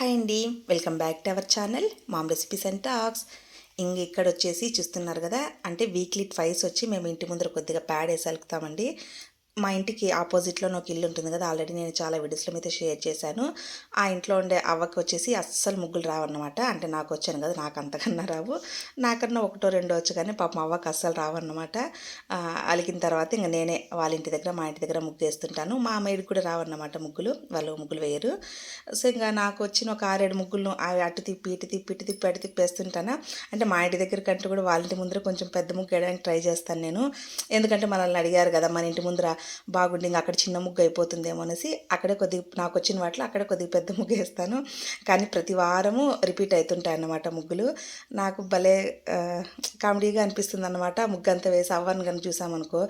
Hi అండి. Welcome back to our channel mom recipes and talks. ఇంక ఇక్కడ వచ్చేసి చూస్తున్నారు కదా అంటే వీక్లీ ట్వైస్ వచ్చి మేము ఇంటి ముందర కొద్దిగా ప్యాడ్ వేసి వెళ్తామండి మా ఇంటికి ఆపోజిట్లో ఒక ఇల్లు ఉంటుంది కదా ఆల్రెడీ నేను చాలా వీడియోస్లో అయితే షేర్ చేశాను. ఆ ఇంట్లో ఉండే అవ్వకి వచ్చేసి అస్సలు ముగ్గులు రావన్నమాట. అంటే నాకు వచ్చాను కదా నాకు అంతకన్నా రావు. నాకన్నా ఒకటో రెండో వచ్చు కానీ పాపం అవ్వకి అస్సలు రావన్నమాట. అలిగిన తర్వాత ఇంకా నేనే వాళ్ళ ఇంటి దగ్గర మా ఇంటి దగ్గర ముగ్గు వేస్తుంటాను. మా అమ్మాయికి కూడా రావన్నమాట ముగ్గులు వాళ్ళు ముగ్గులు వేయరు. సో ఇంకా నాకు వచ్చిన ఒక ఆరేడు ముగ్గులను అవి అటు తిప్పి ఇటు తిప్పి ఇటు తిప్పి అటు తిప్పేస్తుంటాను అంటే మా ఇంటి దగ్గర కంటే కూడా వాళ్ళ ఇంటి ముందర కొంచెం పెద్ద ముగ్గు వేయడానికి ట్రై చేస్తాను నేను. ఎందుకంటే మనల్ని అడిగారు కదా మన ఇంటి ముందర బాగుండి ఇంకా అక్కడ చిన్న ముగ్గు అయిపోతుందేమో అనేసి అక్కడే కొద్దిగా నాకు వచ్చిన వాటిలో అక్కడే కొద్దిగా పెద్ద ముగ్గు వేస్తాను. కానీ ప్రతి వారము రిపీట్ అవుతుంటాయి అన్నమాట ముగ్గులు. నాకు భలే కామెడీగా అనిపిస్తుంది అనమాట ముగ్గు అంతా వేసి అవ్వను కానీ చూసామనుకో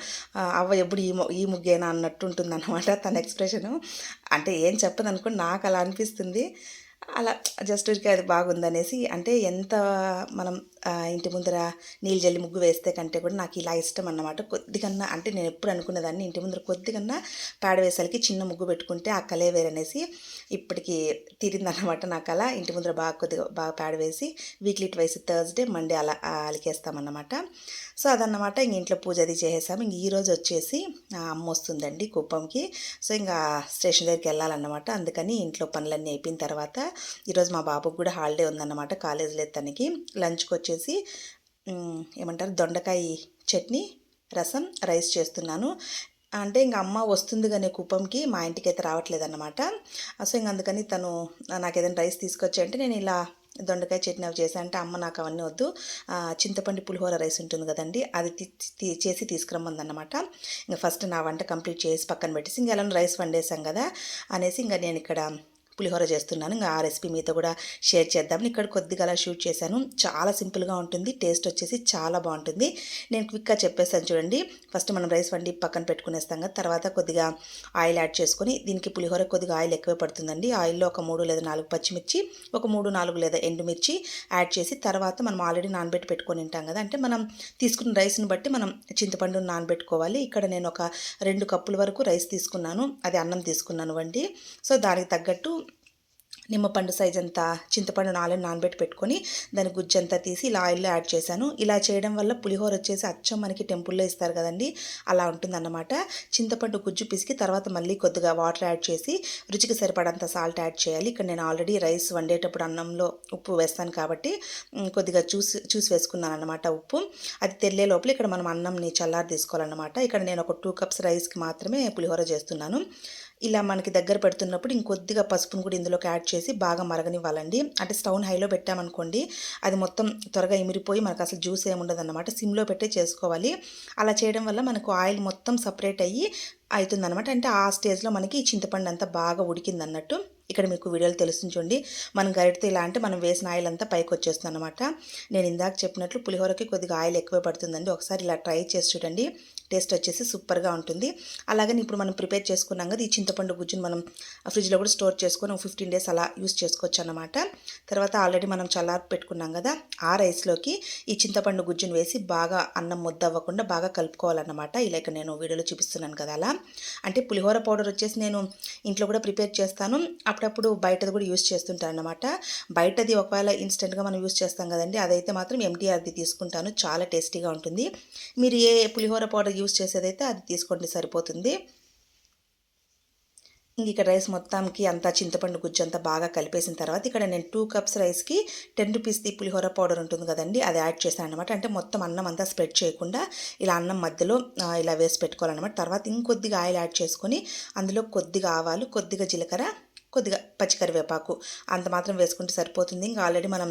అవ్వ ఎప్పుడు ఈ ఈ ముగ్గేనా అన్నట్టు ఉంటుంది అనమాట తన ఎక్స్ప్రెషను. అంటే ఏం చెప్పదు అనుకో నాకు అలా అనిపిస్తుంది. అలా జస్ట్ ఊరికే అది బాగుందనేసి అంటే ఎంత మనం ఇంటి ముందర నీళ్ళు జల్లి ముగ్గు వేస్తే కంటే కూడా నాకు ఇలా ఇష్టం అన్నమాట. కొద్దిగన్నా అంటే నేను ఎప్పుడు అనుకునేదాన్ని ఇంటి ముందర కొద్దిగన్నా పేడ వేసలకి చిన్న ముగ్గు పెట్టుకుంటే ఆ కలే వేరనేసి ఇప్పటికి తీరిందన్నమాట నాకు అలా ఇంటి ముందర బాగా కొద్దిగా బాగా పేడ వేసి వీక్లీ ట్వైస్ థర్స్డే మండే అలా అలికేస్తామన్నమాట. సో అదన్నమాట. ఇంక ఇంట్లో పూజ అది చేసేసాము. ఇంక ఈరోజు వచ్చేసి అమ్మ వస్తుందండి కుప్పంకి సో ఇంకా స్టేషన్ దగ్గరికి వెళ్ళాలన్నమాట. అందుకని ఇంట్లో పనులన్నీ అయిపోయిన తర్వాత ఈరోజు మా బాబుకి కూడా హాలిడే ఉందన్నమాట కాలేజ్ లేదు తనకి లంచ్కి వచ్చి వచ్చేసి ఏమంటారు దొండకాయ చట్నీ రసం రైస్ చేస్తున్నాను. అంటే ఇంక అమ్మ వస్తుంది కానీ కుప్పంకి మా ఇంటికి అయితే రావట్లేదన్నమాట. సో ఇంక అందుకని తను నాకు ఏదైనా రైస్ తీసుకొచ్చి అంటే నేను ఇలా దొండకాయ చట్నీ అవి చేసా అంటే అమ్మ నాకు అవన్నీ వద్దు. ఆ, చింతపండు పులిహోర రైస్ ఉంటుంది కదండి అది తీ- తీ- చేసి తీసుకురమ్మందన్నమాట. ఇంకా ఫస్ట్ నా వంట కంప్లీట్ చేసి పక్కన పెట్టేసి ఇంకా ఎలా రైస్ వండేసాం కదా అనేసి ఇంకా నేను ఇక్కడ పులిహోర చేస్తున్నాను. ఇంకా ఆ రెసిపీ మీతో కూడా షేర్ చేద్దామని ఇక్కడ కొద్దిగా అలా షూట్ చేశాను. చాలా సింపుల్గా ఉంటుంది. టేస్ట్ వచ్చేసి చాలా బాగుంటుంది. నేను క్విక్గా చెప్పేసాను చూడండి. ఫస్ట్ మనం రైస్ వండి పక్కన పెట్టుకునేస్తాం కదా. తర్వాత కొద్దిగా ఆయిల్ యాడ్ చేసుకొని దీనికి పులిహోర కొద్దిగా ఆయిల్ ఎక్కువే పడుతుందండి. ఆయిల్లో ఒక మూడు లేదా నాలుగు పచ్చిమిర్చి ఒక మూడు నాలుగు లేదా ఎండుమిర్చి యాడ్ చేసి తర్వాత మనం ఆల్రెడీ నానబెట్టి పెట్టుకొని ఉంటాం కదా. అంటే మనం తీసుకున్న రైస్ని బట్టి మనం చింతపండును నానబెట్టుకోవాలి. ఇక్కడ నేను ఒక రెండు కప్పుల వరకు రైస్ తీసుకున్నాను. అది అన్నం తీసుకున్నాను వండి. సో దానికి తగ్గట్టు నిమ్మపండు సైజ్ అంతా చింతపండు నాలుగు నానబెట్టి పెట్టుకొని దాని గుజ్జు అంతా తీసి ఇలా ఆయిల్లో యాడ్ చేశాను. ఇలా చేయడం వల్ల పులిహోర వచ్చేసి అచ్చం మనకి టెంపుల్లో ఇస్తారు కదండి. అలా ఉంటుందన్నమాట. చింతపండు గుజ్జు పిసికి తర్వాత మళ్ళీ కొద్దిగా వాటర్ యాడ్ చేసి రుచికి సరిపడంత సాల్ట్ యాడ్ చేయాలి. ఇక్కడ నేను ఆల్రెడీ రైస్ వండేటప్పుడు అన్నంలో ఉప్పు వేస్తాను కాబట్టి కొద్దిగా చూసి చూసి వేసుకున్నాను అనమాట ఉప్పు. అది తెల్లే లోపల ఇక్కడ మనం అన్నంని చల్లారి తీసుకోవాలన్నమాట. ఇక్కడ నేను ఒక టూ కప్స్ రైస్కి మాత్రమే పులిహోర చేస్తున్నాను. ఇలా మనకి దగ్గర పెడుతున్నప్పుడు ఇంకొద్దిగా పసుపును కూడా ఇందులోకి యాడ్ చేసి బాగా మరగనివ్వాలండి. అంటే స్టవ్ హైలో పెట్టామనుకోండి అది మొత్తం త్వరగా ఇమిరిపోయి మనకు అసలు జ్యూస్ ఏముండదు అనమాట సిమ్లో పెట్టే చేసుకోవాలి. అలా చేయడం వల్ల మనకు ఆయిల్ మొత్తం సపరేట్ అయ్యి అవుతుందన్నమాట అంటే ఆ స్టేజ్లో మనకి చింతపండు అంతా బాగా ఉడికింది అన్నట్టు ఇక్కడ మీకు వీడియోలు తెలుస్తుంది చూడండి. మనం గరిటతో ఇలా అంటే మనం వేసిన ఆయిల్ అంతా పైకి వచ్చేస్తుంది అనమాట నేను ఇందాక చెప్పినట్లు పులిహోరకి కొద్దిగా ఆయిల్ ఎక్కువ పడుతుందండి. ఒకసారి ఇలా ట్రై చేసి చూడండి. టేస్ట్ వచ్చేసి సూపర్గా ఉంటుంది. అలాగని ఇప్పుడు మనం ప్రిపేర్ చేసుకున్నాం కదా ఈ చింతపండు గుజ్జును మనం ఫ్రిడ్జ్లో కూడా స్టోర్ చేసుకొని ఫిఫ్టీన్ డేస్ అలా యూస్ చేసుకోవచ్చు అనమాట తర్వాత ఆల్రెడీ మనం చల్లారి పెట్టుకున్నాం కదా ఆ రైస్లోకి ఈ చింతపండు గుజ్జును వేసి బాగా అన్నం ముద్ద అవ్వకుండా బాగా కలుపుకోవాలన్నమాట. ఇలా నేను వీడియోలో చూపిస్తున్నాను కదా అలా. అంటే పులిహోర పౌడర్ వచ్చేసి నేను ఇంట్లో కూడా ప్రిపేర్ చేస్తాను. అప్పుడప్పుడు బయటది కూడా యూస్ చేస్తుంటాను అనమాట బయటది ఒకవేళ ఇన్స్టెంట్గా మనం యూస్ చేస్తాం కదండి అదైతే మాత్రం ఎంటీఆర్ది తీసుకుంటాను. చాలా టేస్టీగా ఉంటుంది. మీరు ఏ పులిహోర పౌడర్ యూస్ చేసేదైతే అది తీసుకోండి సరిపోతుంది. ఇక్కడ రైస్ మొత్తానికి అంతా చింతపండు గుజ్జు అంతా బాగా కలిపేసిన తర్వాత ఇక్కడ నేను టూ కప్స్ రైస్కి టెన్ రూపీస్ది పులిహోర పౌడర్ ఉంటుంది కదండి అది యాడ్ చేశాను అనమాట అంటే మొత్తం అన్నం అంతా స్ప్రెడ్ చేయకుండా ఇలా అన్నం మధ్యలో ఇలా వేసి పెట్టుకోవాలన్నమాట. తర్వాత ఇంకొద్దిగా ఆయిల్ యాడ్ చేసుకొని అందులో కొద్దిగా ఆవాలు కొద్దిగా జీలకర్ర కొద్దిగా పచ్చికరివేపాకు అంత మాత్రం వేసుకుంటే సరిపోతుంది. ఇంకా ఆల్రెడీ మనం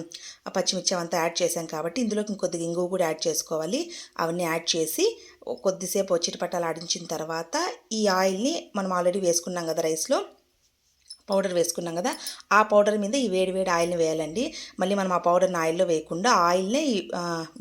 పచ్చిమిర్చి అవంతా యాడ్ చేసాం కాబట్టి ఇందులోకి ఇంకొద్దిగా ఇంగువ కూడా యాడ్ చేసుకోవాలి. అవన్నీ యాడ్ చేసి కొద్దిసేపు వచ్చిటి పట్టాలు ఆడించిన తర్వాత ఈ ఆయిల్ని మనం ఆల్రెడీ వేసుకున్నాం కదా రైస్లో పౌడర్ వేసుకున్నాం కదా ఆ పౌడర్ మీద ఈ వేడి వేడి ఆయిల్ని వేయాలండి. మళ్ళీ మనం ఆ పౌడర్ని ఆయిల్లో వేయకుండా ఆయిల్నే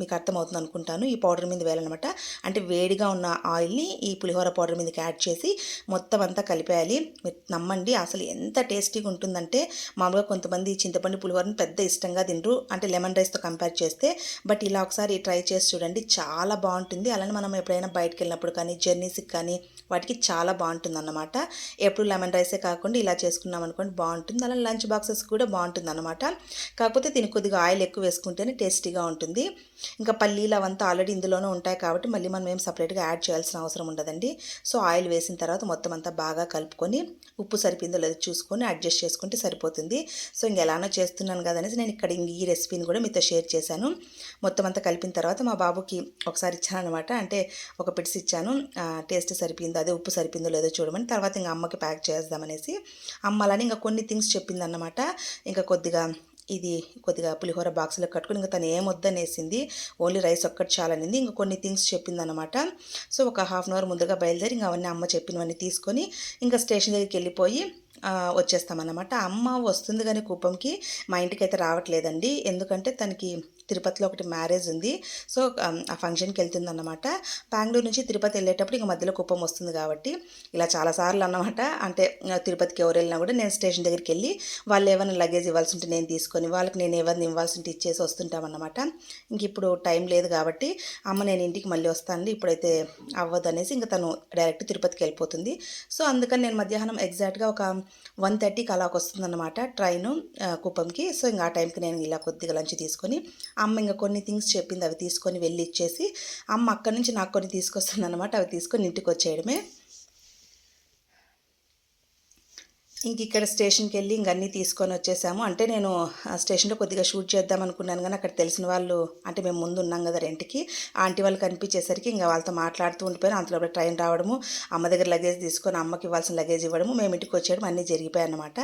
మీకు అర్థమవుతుంది అనుకుంటాను ఈ పౌడర్ మీద వేయాలన్నమాట. అంటే వేడిగా ఉన్న ఆయిల్ని ఈ పులిహోర పౌడర్ మీదకి యాడ్ చేసి మొత్తం అంతా కలిపేయాలి. మీరు నమ్మండి అసలు ఎంత టేస్టీగా ఉంటుందంటే మామూలుగా కొంతమంది చింతపండు పులిహోరని పెద్ద ఇష్టంగా తింటారు అంటే లెమన్ రైస్తో కంపేర్ చేస్తే బట్ ఇలా ఒకసారి ట్రై చేసి చూడండి చాలా బాగుంటుంది. అలానే మనం ఎప్పుడైనా బయటకు వెళ్ళినప్పుడు కానీ జర్నీస్కి కానీ వాటికి చాలా బాగుంటుంది అన్నమాట ఎప్పుడు లెమన్ రైసే కాకుండా ఇలా చేసుకున్నాం చేసుకున్నాం అనుకోండి బాగుంటుంది. అలా లంచ్ బాక్సెస్ కూడా బాగుంటుంది అనమాట కాకపోతే దీనికి కొద్దిగా ఆయిల్ ఎక్కువ వేసుకుంటేనే టేస్టీగా ఉంటుంది. ఇంకా పల్లీలు అవంతా ఆల్రెడీ ఇందులోనే ఉంటాయి కాబట్టి మళ్ళీ మనం ఏం సపరేట్గా యాడ్ చేయాల్సిన అవసరం ఉండదండి. సో ఆయిల్ వేసిన తర్వాత మొత్తం అంతా బాగా కలుపుకొని ఉప్పు సరిపోయిందో లేదో చూసుకొని అడ్జస్ట్ చేసుకుంటే సరిపోతుంది. సో ఇంక ఎలానో చేస్తున్నాను కదా అనేసి నేను ఇక్కడ ఇంక ఈ రెసిపీని కూడా మీతో షేర్ చేశాను. మొత్తం అంతా కలిపిన తర్వాత మా బాబుకి ఒకసారి ఇచ్చాను అనమాట అంటే ఒక పిట్స్ ఇచ్చాను. టేస్ట్ సరిపోయిందో అదే ఉప్పు సరిపోయిందో లేదో చూడమని. తర్వాత ఇంకా అమ్మకి ప్యాక్ చేద్దామనేసి అమ్మ అమ్మాలని ఇంకా కొన్ని థింగ్స్ చెప్పిందన్నమాట. ఇంకా కొద్దిగా ఇది కొద్దిగా పులిహోర బాక్స్లో కట్టుకుని ఇంకా తను ఏమొద్దనేసింది ఓన్లీ రైస్ ఒక్కటి చాలనింది. ఇంకా కొన్ని థింగ్స్ చెప్పిందనమాట సో ఒక హాఫ్ అన్ అవర్ ముందుగా బయలుదేరి ఇంకా అవన్నీ అమ్మ చెప్పినవన్నీ తీసుకొని ఇంకా స్టేషన్ దగ్గరికి వెళ్ళిపోయి వచ్చేస్తామన్నమాట. అమ్మ వస్తుంది కానీ కుప్పంకి మా ఇంటికి అయితే రావట్లేదండి. ఎందుకంటే తనకి తిరుపతిలో ఒకటి మ్యారేజ్ ఉంది. సో ఆ ఫంక్షన్కి వెళ్తుంది అనమాట బెంగళూరు నుంచి తిరుపతి వెళ్ళేటప్పుడు ఇంకా మధ్యలో కుప్పం వస్తుంది కాబట్టి ఇలా చాలాసార్లు అన్నమాట. అంటే తిరుపతికి ఎవరు వెళ్ళినా కూడా నేను స్టేషన్ దగ్గరికి వెళ్ళి వాళ్ళు ఏమైనా లగేజ్ ఇవ్వాల్సి ఉంటే నేను తీసుకొని వాళ్ళకి నేను ఎవరిని ఇవ్వాల్సి ఉంటే ఇచ్చేసి వస్తుంటామన్నమాట. ఇంక ఇప్పుడు టైం లేదు కాబట్టి అమ్మ నేను ఇంటికి మళ్ళీ వస్తాను ఇప్పుడైతే అవ్వదు అనేసి ఇంకా తను డైరెక్ట్ తిరుపతికి వెళ్ళిపోతుంది. సో అందుకని నేను మధ్యాహ్నం ఎగ్జాక్ట్గా ఒక వన్ థర్టీకి అలాగ వస్తుందన్నమాట ట్రైన్ కుప్పంకి సో ఇంకా ఆ టైంకి నేను ఇలా కొద్దిగా లంచ్ తీసుకొని అమ్మ ఇంకా కొన్ని థింగ్స్ చెప్పింది అవి తీసుకొని వెళ్ళి ఇచ్చేసి అమ్మ అక్కడి నుంచి నాకు కొన్ని తీసుకొస్తుంది అనమాట అవి తీసుకొని ఇంటికి వచ్చేయడమే. ఇంక ఇక్కడ స్టేషన్కి వెళ్ళి ఇంక అన్నీ తీసుకొని వచ్చేసాము. అంటే నేను స్టేషన్లో కొద్దిగా షూట్ చేద్దాం అనుకున్నాను కానీ అక్కడ తెలిసిన వాళ్ళు అంటే మేము ముందు ఉన్నాం కదా రెంట్కి ఆంటీ వాళ్ళు కనిపించేసరికి ఇంకా వాళ్ళతో మాట్లాడుతూ ఉండిపోయాను. అంతలో ట్రైన్ రావడము అమ్మ దగ్గర లగేజ్ తీసుకొని అమ్మకి ఇవ్వాల్సిన లగేజ్ ఇవ్వడము మేము ఇంటికి వచ్చేయడం అన్నీ జరిగిపోయాయి అనమాట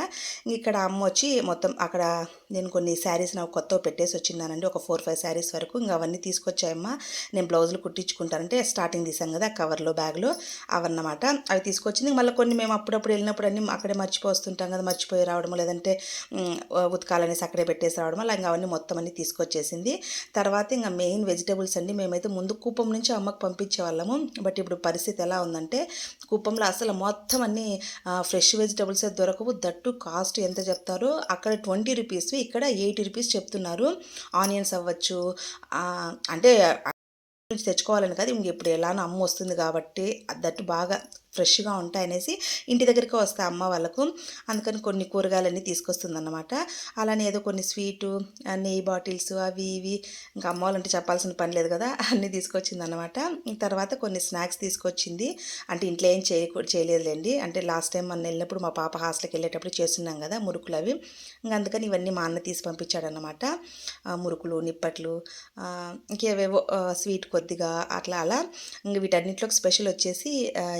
ఇక్కడ అమ్మ వచ్చి మొత్తం అక్కడ నేను కొన్ని శారీస్ నాకు కొత్తవి పెట్టేసి వచ్చిందానండి. ఒక ఫోర్ ఫైవ్ శారీస్ వరకు ఇంకా అవన్నీ తీసుకొచ్చాయమ్మ. నేను బ్లౌజులు కుట్టించుకుంటానంటే స్టార్టింగ్ తీసాను కదా కవర్లో బ్యాగ్లో అవన్నమాట. అవి తీసుకొచ్చింది. మళ్ళీ కొన్ని మేము అప్పుడప్పుడు వెళ్ళినప్పుడు అన్నీ అక్కడే మర్చిపో వస్తుంటాం కదా మర్చిపోయి రావడం లేదంటే ఉతకాలనేసి అక్కడే పెట్టేసి రావడం అలా ఇంకా అవన్నీ మొత్తం అన్ని తీసుకొచ్చేసింది. తర్వాత ఇంకా మెయిన్ వెజిటేబుల్స్ అండి మేమైతే ముందు కూపం నుంచి అమ్మకు పంపించే వాళ్ళము బట్ ఇప్పుడు పరిస్థితి ఎలా ఉందంటే కూపంలో అసలు మొత్తం అన్ని ఫ్రెష్ వెజిటేబుల్స్ దొరకవు. దట్టు కాస్ట్ ఎంత చెప్తారో అక్కడ ట్వంటీ రూపీస్ ఇక్కడ ఎయిటీ రూపీస్ చెప్తున్నారు. ఆనియన్స్ అవ్వచ్చు అంటే నుంచి తెచ్చుకోవాలని కాదు ఇంక ఇప్పుడు ఎలానో అమ్మ వస్తుంది కాబట్టి దట్టు బాగా ఫ్రెష్గా ఉంటాయనేసి ఇంటి దగ్గరికి వస్తాయి అమ్మ వాళ్ళకు. అందుకని కొన్ని కూరగాయలన్నీ తీసుకొస్తుంది అనమాట అలానే ఏదో కొన్ని స్వీటు నెయ్యి బాటిల్స్ అవి ఇవి ఇంకా అమ్మ వాళ్ళంటే చెప్పాల్సిన పని లేదు కదా అన్నీ తీసుకొచ్చింది అనమాట తర్వాత కొన్ని స్నాక్స్ తీసుకొచ్చింది. అంటే ఇంట్లో ఏం చేయ చేయలేదులేండి. అంటే లాస్ట్ టైం మనం వెళ్ళినప్పుడు మా పాప హాస్టల్కి వెళ్ళేటప్పుడు చేస్తున్నాం కదా మురుకులు అవి. ఇంకా అందుకని ఇవన్నీ మా అన్న తీసి పంపించాడనమాట మురుకులు నిప్పట్లు ఇంకేవేవో స్వీట్ కొద్దిగా అట్లా అలా. ఇంక వీటన్నిటిలోకి స్పెషల్ వచ్చేసి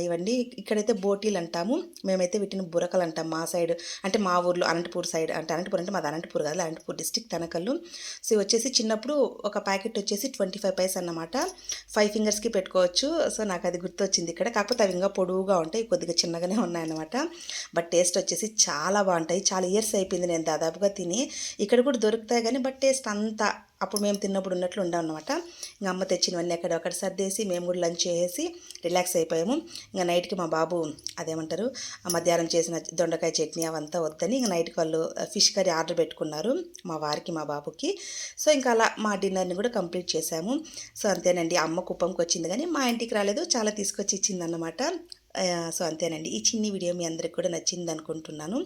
ఇవన్నీ ఇక్కడైతే బోటీలు అంటాము. మేమైతే వీటిని బురకలు అంటాం మా సైడ్. అంటే మా ఊర్లో అనంతపూర్ సైడ్ అంటే అనంతపూర్ అంటే మాది అనంతపూర్ కాదు అనంతపూర్ డిస్టిక్ తనకల్లు. సో వచ్చేసి చిన్నప్పుడు ఒక ప్యాకెట్ వచ్చేసి ట్వంటీ ఫైవ్ పైస్ అన్నమాట. ఫైవ్ ఫింగర్స్కి పెట్టుకోవచ్చు. సో నాకు అది గుర్తొచ్చింది ఇక్కడ. కాకపోతే అవి ఇంకా పొడువుగా ఉంటాయి కొద్దిగా చిన్నగానే ఉన్నాయన్నమాట. బట్ టేస్ట్ వచ్చేసి చాలా బాగుంటాయి. చాలా ఇయర్స్ అయిపోయింది నేను దాదాపుగా తిని. ఇక్కడ కూడా దొరుకుతాయి కానీ బట్ టేస్ట్ అంతా అప్పుడు మేము తిన్నప్పుడు ఉన్నట్లు ఉండమన్నమాట ఇంకా అమ్మ తెచ్చినవన్నీ అక్కడ అక్కడ సర్దేసి మేము కూడా లంచ్ చేసి రిలాక్స్ అయిపోయాము. ఇంకా నైట్కి మా బాబు అదేమంటారు మధ్యాహ్నం చేసిన దొండకాయ చట్నీ అవంతా వద్దని ఇంకా నైట్కి వాళ్ళు ఫిష్ కర్రీ ఆర్డర్ పెట్టుకున్నారు మా వారికి మా బాబుకి. సో ఇంకా అలా మా డిన్నర్ని కూడా కంప్లీట్ చేశాము సో అంతేనండి. అమ్మ కుప్పంకి వచ్చింది కానీ మా ఇంటికి రాలేదు చాలా తీసుకొచ్చి ఇచ్చిందన్నమాట. సో అంతేనండి. ఈ చిన్ని వీడియో మీ అందరికి కూడా నచ్చింది అనుకుంటున్నాను.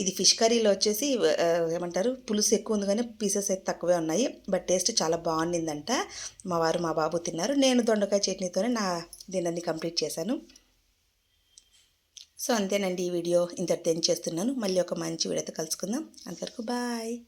ఇది ఫిష్ కర్రీలో వచ్చేసి ఏమంటారు పులుసు ఎక్కువ ఉంది కానీ పీసెస్ అయితే తక్కువే ఉన్నాయి. బట్ టేస్ట్ చాలా బాగుండిందంట. మా వారు మా బాబు తిన్నారు. నేను దొండకాయ చట్నీతోనే నా దీన్ని కంప్లీట్ చేశాను. సో అంతేనండి ఈ వీడియో. ఇంతటితో చేస్తున్నాను. మళ్ళీ ఒక మంచి వీడియోతో కలుసుకుందాం. అంతవరకు బాయ్.